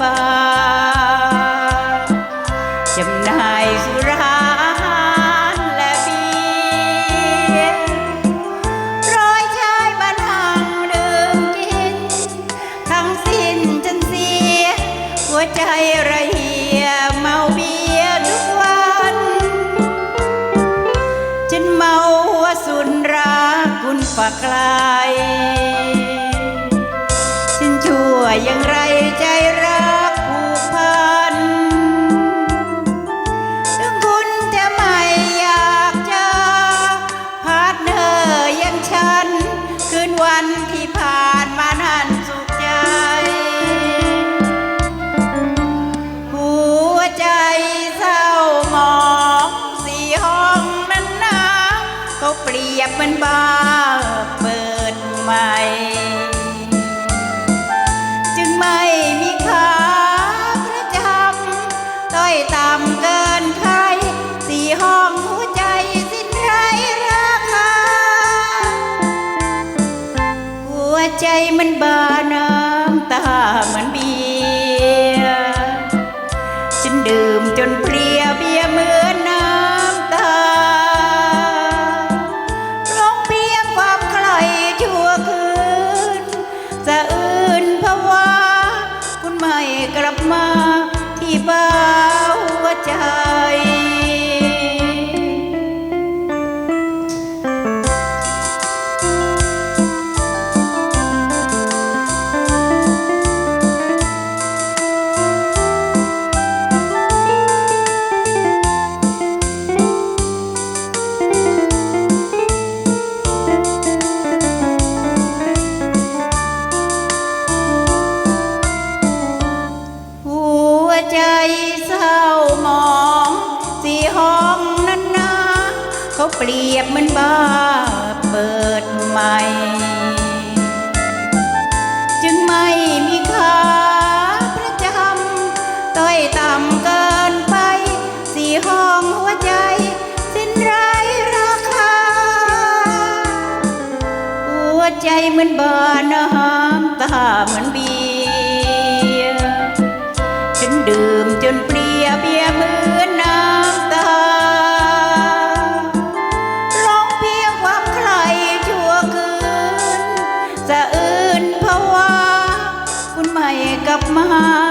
ปาจำหน่ายสุราอาหารและเบียร์ร้อยชายบ้านหังดื่มกิน ทั้งสิ้นจนเสีย หัวใจระเหียเมาเบียร์ทุกวันจนเมาหัวสุนรักคุณฝากไกลฉันชั่วอย่างไร บเหมือนบ้าเปิดใหม่ จึงไม่มีค่าประจำต้อยต่ำเกินใครสี่ห้องหัวใจสิ้นไรราคาหัวใจมันบา หั เปรียบเหมือนบ้าเปิดใหม่ จึงไม่มีค่าประจำต้อยต่ำเกินไป สี่ห้องหัวใจ สิ้นไรราคา หัวใจเหมือนบาน้ำตาเหมือนเบียร์ฉันดื่มจน มา